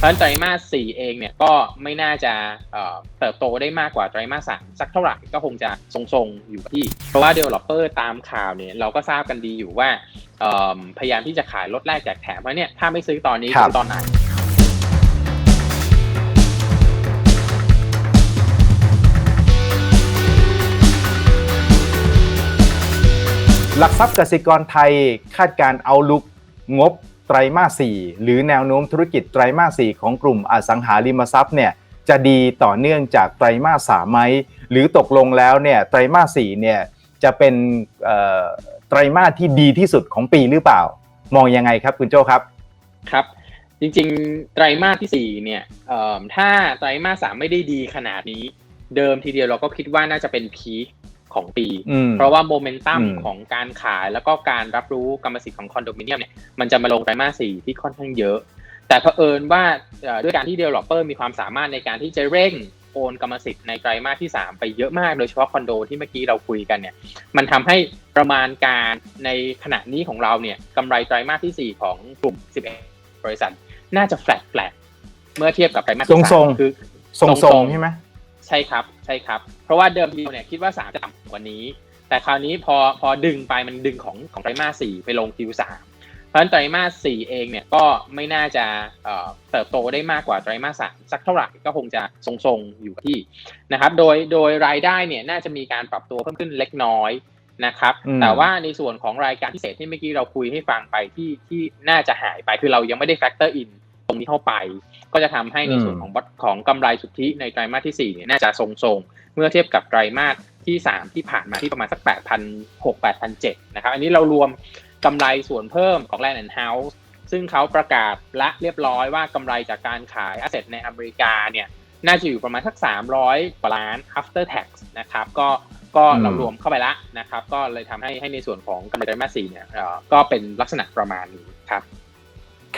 เพราะฉะนั้นไตรมาส4เองเนี่ยก็ไม่น่าจะเอ่อเติบโตได้มากกว่าไตรมาส3สักเท่าไหร่ก็คงจะทรงๆอยู่ที่ เพราะว่า developer ตามข่าวเนี่ยเราก็ทราบกันดีอยู่ว่าเอิ่มพยายามที่จะขายลดแรกแจกแถมเพราะเนี่ยถ้าไม่ซื้อตอนนี้ครับซื้อตอนไหนหลักทรัพย์กสิกรไทยคาดการเอาลุกงบ ไตรมาส 4 หรือแนวโน้มธุรกิจไตรมาส 4 ของกลุ่มอสังหาริมทรัพย์เนี่ยจะดีต่อเนื่องจากไตรมาส 3 ไหม หรือตกลงแล้วเนี่ยไตรมาส 4 เนี่ยจะเป็นเอ่อไตรมาสที่ดีที่สุดของปีหรือเปล่า มองยังไงครับคุณโจครับครับ จริงๆ ไตรมาสที่4เนี่ยเอิ่มถ้าไตรมาสสามไม่ได้ดีขนาดนี้ เดิมทีเดียวเราก็คิดว่าน่าจะเป็นพีค ของปีอืมเพราะว่าโมเมนตัมอืมของการขายแล้วก็การรับรู้กรรมสิทธิ์ของคอนโดมิเนียมเนี่ยมันจะมาลงไตรมาสสี่ที่ค่อนข้างเยอะ แต่เผอิญว่าเอ่อด้วยการที่ developer มีความสามารถในการที่จะเร่งโอนกรรมสิทธิ์ในไตรมาสที่ 3 ไปเยอะมากโดยเฉพาะคอนโดที่เมื่อกี้เราคุยกันเนี่ยมันทำให้ประมาณการในขณะนี้ของเราเนี่ยกำไรไตรมาสที่ 4 ของกลุ่ม 11 บริษัท น่าจะแฟลตแฟลตเมื่อเทียบกับไตรมาสที่ทรง3ๆคือทรงทรงๆๆใช่ไหม ใช่ครับใช่ครับ เพราะว่าเดิมทีเนี่ยคิดว่า3จะต่ำกว่านี้ แต่คราวนี้พอพอดึงไปมันดึงของของไตรมาส4ไปลง Q3 เพราะฉะนั้นไตรมาส4เองเนี่ยก็ไม่น่าจะเอ่อเติบโตได้มากกว่าไตรมาส3สักเท่าไหร่ก็คงจะทรงๆอยู่ที่นะครับโดยโดยรายได้เนี่ยน่าจะมีการปรับตัวเพิ่มขึ้นเล็กน้อยนะครับอืมแต่ว่าในส่วนของรายการพิเศษที่เมื่อกี้เราคุยให้ฟังไปที่ที่น่าจะหายไปคือเรายังไม่ได้แฟกเตอร์อินต รงนี้เข้าไป ก็จะทำให้ในส่วนของของกำไรสุทธิในไตรมาสที่4เนี่ยน่าจะทรงๆ เมื่อเทียบกับไตรมาสที่ 3 ที่ผ่านมาที่ประมาณสัก 8,600 8,700นะครับ อันนี้เรารวมกำไรส่วนเพิ่มของ Land and House ซึ่งเขาประกาศและเรียบร้อยว่ากำไรจากการขาย asset ในอเมริกาเนี่ยน่าจะอยู่ประมาณสัก 300กว่าล้าน after tax นะครับ ก็ก็อืมเรารวมเข้าไปละนะครับ ก็เลยทำให้ให้ในส่วนของกำไรไตรมาส4เนี่ยเอ่อก็เป็นลักษณะประมาณนี้ครับ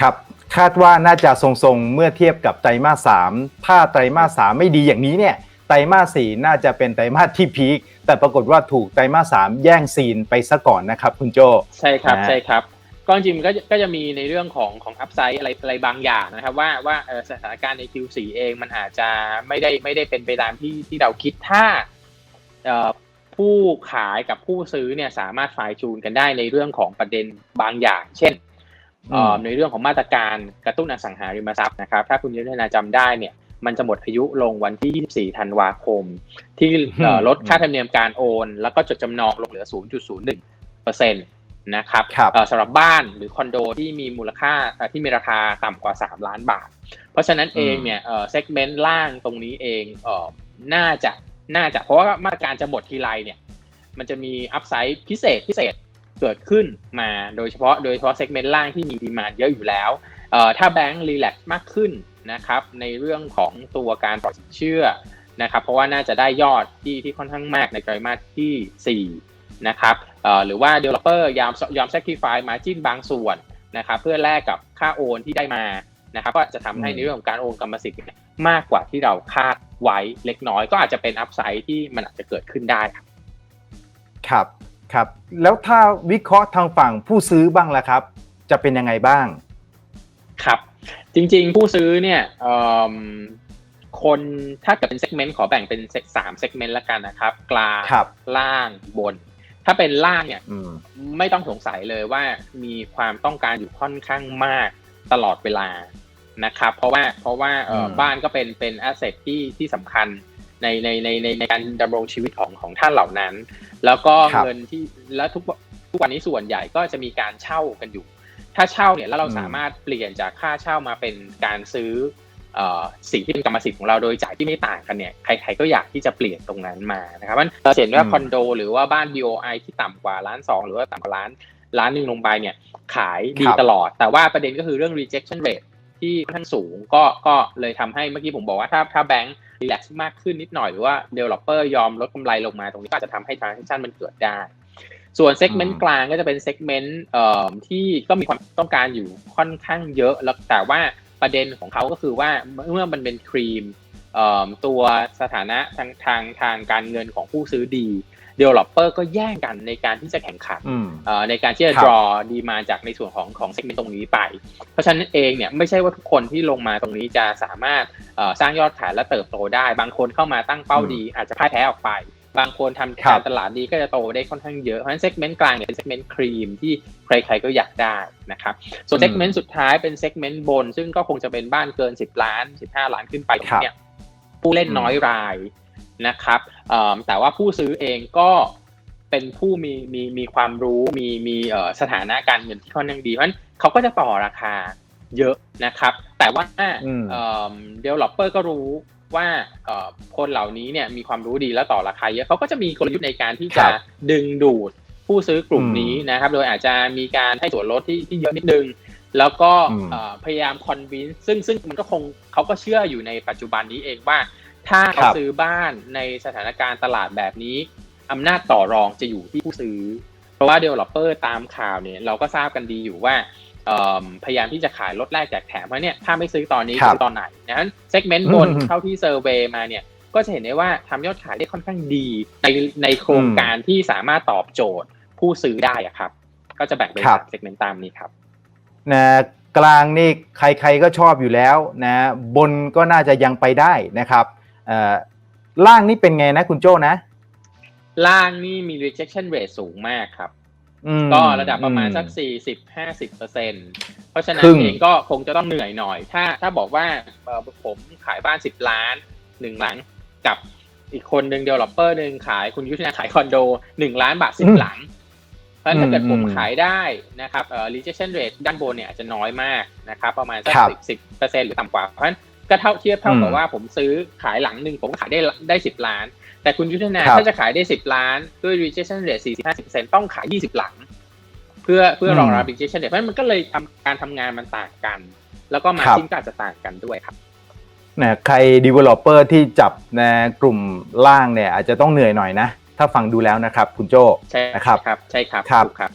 ครับ คาดว่าน่าจะทรงๆ เมื่อเทียบกับไตรมาส3ถ้าไตรมาส3ไม่ดีอย่างนี้เนี่ยไตรมาส4น่าจะเป็นไตรมาสที่พีคแต่ปรากฏว่าถูกไตรมาส3แย่งซีนไปซะก่อนนะครับ คุณโจใช่ครับนะใช่ครับก็จริงๆมันก็จะก็จะมีในเรื่องของของอัพไซด์อะไรอะไรบางอย่างนะครับว่าว่าเอ่อสถานการณ์ใน Q4 เองมันอาจจะไม่ได้ไม่ได้เป็นไปตามที่ที่เราคิดถ้าเอ่อผู้ขายกับผู้ซื้อเนี่ยสามารถไฟล์จูนกันได้ในเรื่องของประเด็นบางอย่าง เช่นเอ่ออืม ในเรื่องของมาตรการกระตุ้นอสังหาริมทรัพย์นะครับ ถ้าคุณยุทธนาจำได้เนี่ยมันจะหมดอายุลงวันที่ 24 ธันวาคม ที่เอ่อลดค่าธรรมเนียมการโอน แล้วก็จดจำนองลงเหลือ 0.01เปอร์เซ็นต์นะครับครับเอ่อสำหรับบ้านหรือคอนโดที่มีมูลค่าเอ่อที่มีราคาต่ำกว่า 3 ล้านบาท เพราะฉะนั้นเองเนี่ยเอ่อเซกเมนต์ล่างตรงนี้เองเอ่อน่าจะน่าจะเพราะว่ามาตรการจะหมดทีไรเนี่ย มันจะมีอัพไซด์พิเศษพิเศษ เกิดขึ้นมาโดยเฉพาะโดยเฉพาะเซกเมนต์ล่างที่มีดีมานเยอะอยู่แล้วเอ่อถ้าแบงก์รีแลกซ์มากขึ้นนะครับในเรื่องของตัวการปล่อยสินเชื่อนะครับเพราะว่าน่าจะได้ยอดที่ที่ค่อนข้างมากในไตรมาสที่ 4 นะครับเอ่อหรือว่า developer ยอมยอม sacrifice margin บางส่วนนะครับเพื่อแลกกับค่าโอนที่ได้มานะครับก็จะทำให้อืมในเรื่องของการโอนกรรมสิทธิ์เนี่ยมากกว่าที่เราคาดไว้เล็กน้อย ก็อาจจะเป็นอัพไซด์ที่มันอาจจะเกิดขึ้นได้ครับครับ ครับแล้วถ้าวิเคราะห์ทางฝั่งผู้ซื้อบ้างล่ะครับ จะเป็นยังไงบ้าง ครับ จริงๆ ผู้ซื้อเนี่ยเอิ่มคนถ้าเกิดเป็นเซกเมนต์ขอแบ่งเป็นเซกสามเซกเมนต์ละกันนะครับ กลางครับล่างบน ถ้าเป็นล่างเนี่ยอืมไม่ต้องสงสัยเลยว่ามีความต้องการอยู่ค่อนข้างมากตลอดเวลานะครับ เพราะว่าเพราะว่าเอ่ออมบ้านก็เป็นเป็นแอสเซทที่ที่สำคัญ ในในในในในการดำรงชีวิตของของท่านเหล่านั้น แล้วก็ครับเงินที่แล้วทุกทุกวันนี้ส่วนใหญ่ก็จะมีการเช่ากันอยู่ ถ้าเช่าเนี่ยแล้วเราอืมสามารถเปลี่ยนจากค่าเช่ามาเป็นการซื้อเอ่อสิ่งที่เป็นกรรมสิทธิ์ของเราโดยจ่ายที่ไม่ต่างกันเนี่ยใครๆก็อยากที่จะเปลี่ยนตรงนั้นมานะครับมันเราเห็นว่าอืมคอนโด หรือว่าบ้าน BOI ที่ต่ำกว่าล้านสองหรือว่าต่ำกว่าล้านล้านหนึ่งลงไปเนี่ยขายดีครับตลอด แต่ว่าประเด็นก็คือเรื่อง rejection rate ที่ค่อนข้างสูงก็ก็เลยทำให้เมื่อกี้ผมบอกว่าถ้าถ้าแบงค์ รีแลกซ์มากขึ้นนิดหน่อยหรือว่า developer ยอมลดกำไรลงมาตรงนี้ก็อาจจะทำให้ transaction มันเกิดได้ ส่วนเซกเมนอืต์มกลางก็จะเป็นเซกเมนต์เอ่อที่ก็มีความต้องการอยู่ค่อนข้างเยอะแล้วแต่ว่าประเด็นของเขาก็คือว่าเมื่อมันเป็นครีมเอ่อตัวสถานะทางทางทางการเงินของผู้ซื้อดี developer ก็แย่งกันในการที่จะแข่งขันอืมเอ่อในการที่จะครับ draw ดีมาจากในส่วนของของ segment ตรงนี้ไป เพราะฉะนั้นเองเนี่ยไม่ใช่ว่าทุกคนที่ลงมาตรงนี้จะสามารถเอ่อสร้างยอดขายและเติบโตได้ บางคนเข้ามาตั้งเป้าดี อาจจะพ่ายแพ้ออกไป บางคนทำครัการบตลาดดีก็จะโตได้ค่อนข้างเยอะ เพราะฉะนั้น segment กลางเนี่ยเป็น segment ครีมที่ใครๆก็อยากได้นะครับส่วน segment สุดท้ายเป็น segment บน ซึ่งก็คงจะเป็นบ้านเกิน 10 ล้าน 15 ล้านขึ้นไปตรงนี้เนี่ยผู้เล่นน้อยราย นะครับเอิ่มแต่ว่าผู้ซื้อเองก็เป็นผู้มีมีมีความรู้มีมีเอ่อสถานะการเงินที่ค่อนข้างดีเพราะฉะนั้นเขาก็จะต่อราคาเยอะนะครับ แต่ว่าอืมเอ่อ developer ก็รู้ว่าเอ่อคนเหล่านี้เนี่ยมีความรู้ดีและต่อราคาเยอะเขาก็จะมีกลยุทธ์ในการที่คจะรับดึงดูดผู้ซื้อกลุ่มอืมนี้นะครับ โดยอาจจะมีการให้ส่วนลดที่ที่เยอะนิดนึง แล้วก็อืมเอ่อพยายามคอนวินซึ่งซึ่งมันก็คงเขาก็เชื่ออยู่ในปัจจุบันนี้เองว่า ถ้าเขาครับซื้อบ้านในสถานการณ์ตลาดแบบนี้อำนาจต่อรองจะอยู่ที่ผู้ซื้อ เพราะว่า developer ตามข่าวเนี่ยเราก็ทราบกันดีอยู่ว่าเอิ่มพยายามที่จะขายลดแรกแจกแถมเพราะเนี่ยถ้าไม่ซื้อตอนนี้ครับซื้อตอนไหนนะฮะ segment บนอืมเท่าที่เซอร์เวย์มาเนี่ยก็จะเห็นได้ว่าทำยอดขายได้ค่อนข้างดีในในโครงการที่สามารถตอบโจทย์ผู้ซื้อได้อะครับ ก็จะแบ่งเป็นครับสาม segment ตามนี้ครับนะกลางนี่ใครๆก็ชอบอยู่แล้วนะบนก็น่าจะยังไปได้นะครับเอ่อ ล่างนี่เป็นไงนะคุณโจ้นะ ล่างนี่มี rejection rate สูงมากครับอืมก็ระดับประมาณสักอื40 50เปอร์เซ็นเพราะฉะนั้ครึ่นงเองก็คงจะต้องเหนื่อยหน่อย ถ้าถ้าบอกว่าเอ่อผมขายบ้าน10ล้านหนึ่งหลังกับอีกคนหนึ่งเดเวลลอปเปอร์หนึ่งขายคุณยุทธนาขายคอนโดหนึ่งล้านบาทสิบหลัง เพราะฉะนั้นถ้าเกิดผมขายได้นะครับเอ่อ rejection rate ด้านบนเนี่ยอาจจะน้อยมากนะครับ ประมาณสักครับสิบสิบเปอร์เซ็นต์หรือต่ำกว่าเพราะฉะนั้น ก็เท่าเทียบเท่ากับอืมว่าผมซื้อขายหลังหนึ่งผมขายได้ได้สิบล้าน แต่คุณยุทธนาครับถ้าจะขายได้สิบล้าน ด้วย rejection rate สี่สิบห้าสิบเปอร์เซ็นต์ต้องขายยี่สิบหลัง เพื่อเพื่อรองรับ rejection rate เพราะฉะนั้นมันก็เลยทำการทำงานมันต่างกัน แล้วก็มาครับจิ้นก็อาจจะต่างกันด้วยครับนะใคร developer ที่จับในกลุ่มล่างเนี่ยอาจจะต้องเหนื่อยหน่อยนะ ถ้าฟังดูแล้วนะครับ คุณโจ้ใช่นะครับครับ ใช่ครับครับถูกครับ